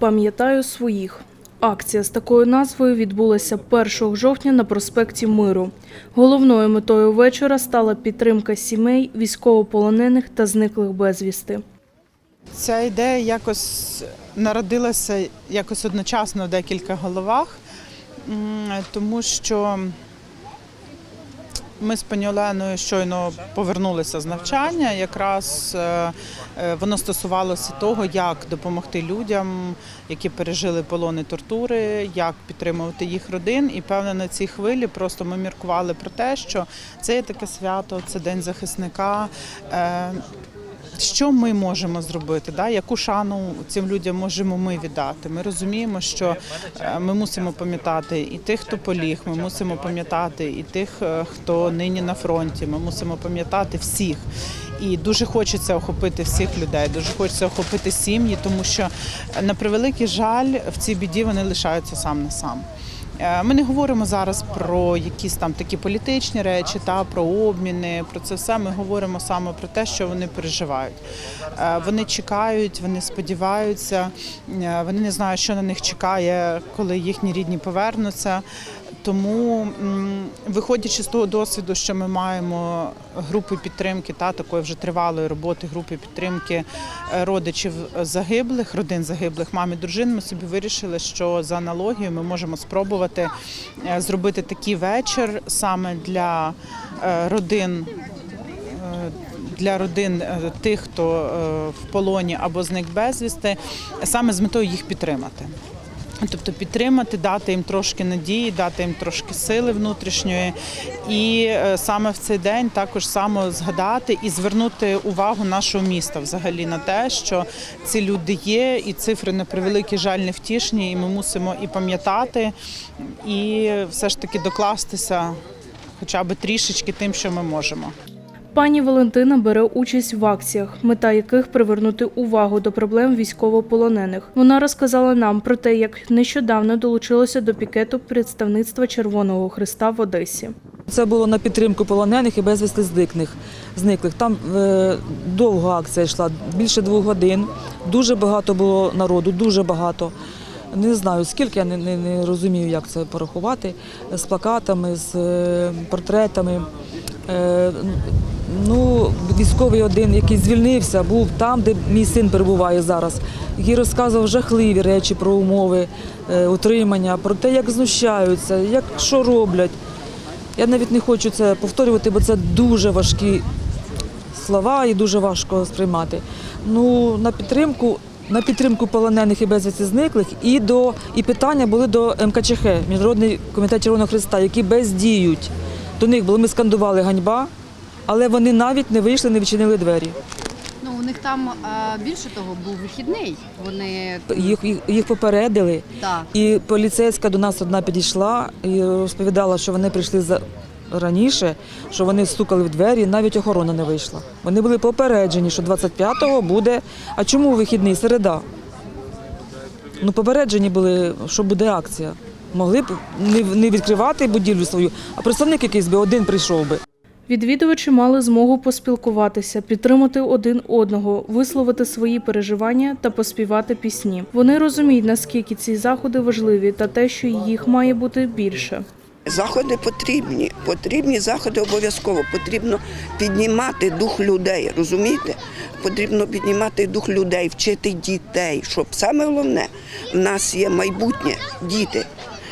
Пам'ятаю своїх. Акція з такою назвою відбулася 1 жовтня на проспекті Миру. Головною метою вечора стала підтримка сімей, військовополонених та зниклих безвісти. Ця ідея якось народилася якось одночасно в декілька головах, тому що ми з пані Оленою щойно повернулися з навчання. Якраз е, е, воно стосувалося того, як допомогти людям, які пережили полони тортури, як підтримувати їх родин. І певно на цій хвилі просто ми міркували про те, що це є таке свято, це день захисника. Що ми можемо зробити? Да? Яку шану цим людям можемо ми віддати? Ми розуміємо, що е, ми мусимо пам'ятати і тих, хто поліг, ми мусимо пам'ятати і тих, е, хто нині на фронті. Ми мусимо пам'ятати всіх. І дуже хочеться охопити всіх людей, дуже хочеться охопити сім'ї, тому що на превеликий жаль в цій біді вони лишаються сам на сам. Е, Ми не говоримо зараз про якісь там такі політичні речі, та про обміни. Про це все ми говоримо саме про те, що вони переживають. Е, Вони чекають, вони сподіваються, е, вони не знають, що на них чекає, коли їхні рідні повернуться. Тому, виходячи з того досвіду, що ми маємо групи підтримки та такої вже тривалої роботи групи підтримки е, родичів загиблих, родин загиблих, мам і дружин, ми собі вирішили, що за аналогією ми можемо спробувати е, зробити такий вечір саме для е, родин. Для родин тих, хто в полоні або зник безвісти, саме з метою їх підтримати. Тобто підтримати, дати їм трошки надії, дати їм трошки сили внутрішньої, і е, саме в цей день також само згадати і звернути увагу нашого міста взагалі на те, що ці люди є, і цифри на превеликий жаль не втішні, і ми мусимо і пам'ятати, і все ж таки докластися хоча б трішечки тим, що ми можемо. Пані Валентина бере участь в акціях, мета яких привернути увагу до проблем військовополонених. Вона розказала нам про те, як нещодавно долучилося до пікету представництва Червоного Христа в Одесі. Це було на підтримку полонених і безвісти зниклих. зниклих. Там е, довго акція йшла, більше двох годин. Дуже багато було народу, дуже багато. Не знаю скільки, я не, не, не розумію, як це порахувати. З плакатами, з е, портретами. Е, ну, військовий один, який звільнився, був там, де мій син перебуває зараз, який розказував жахливі речі про умови е, утримання, про те, як знущаються, як що роблять. Я навіть не хочу це повторювати, бо це дуже важкі слова і дуже важко сприймати. Ну, на підтримку, на підтримку полонених і безвісти зниклих і до і питання були до МКЧХ, Міжнародний комітет Червоного Христа, які бездіють. До них були ми скандували ганьба, але вони навіть не вийшли, не відчинили двері. Ну, у них там а, більше того був вихідний. Вони Їх, їх, їх попередили. так. І поліцейська до нас одна підійшла і розповідала, що вони прийшли за раніше, що вони стукали в двері, навіть охорона не вийшла. Вони були попереджені, що 25-го буде. А чому вихідний середа? Ну, попереджені були, що буде акція. Могли б не відкривати будівлю свою, а представник якийсь би один прийшов би. Відвідувачі мали змогу поспілкуватися, підтримати один одного, висловити свої переживання та поспівати пісні. Вони розуміють, наскільки ці заходи важливі та те, що їх має бути більше. Заходи потрібні, потрібні заходи обов'язково. Потрібно піднімати дух людей, розумієте? Потрібно піднімати дух людей, вчити дітей, щоб саме головне в нас є майбутнє діти,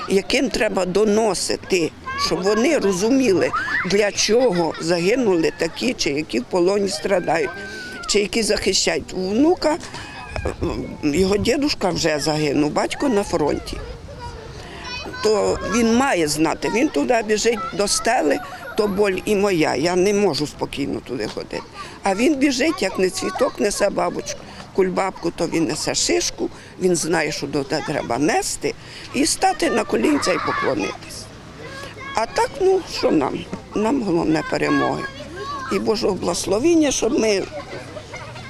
яким треба доносити, щоб вони розуміли, для чого загинули такі, чи які в полоні страдають, чи які захищають внука. Його дідусь вже загинув, батько на фронті то він має знати. Він туди біжить до стели, то боль і моя. Я не можу спокійно туди ходити. А він біжить, як не цвіток, несе бабочку. Кульбабку, то він несе шишку, він знає, що туди треба нести, і стати на колінця і поклонитись. А так, ну що нам? Нам головне перемоги. І Божого благословіння, щоб ми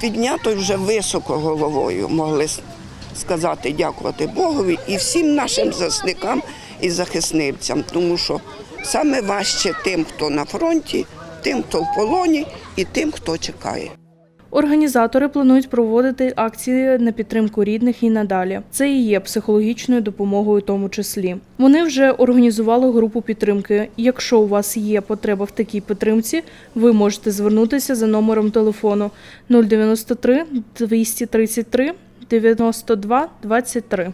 піднятою вже високо головою могли сказати дякувати Богові і всім нашим захисникам і захисницям, тому що саме важче тим, хто на фронті, тим, хто в полоні, і тим, хто чекає. Організатори планують проводити акції на підтримку рідних і надалі. Це і є психологічною допомогою, тому числі. Вони вже організували групу підтримки. Якщо у вас є потреба в такій підтримці, ви можете звернутися за номером телефону 093 233 92 23.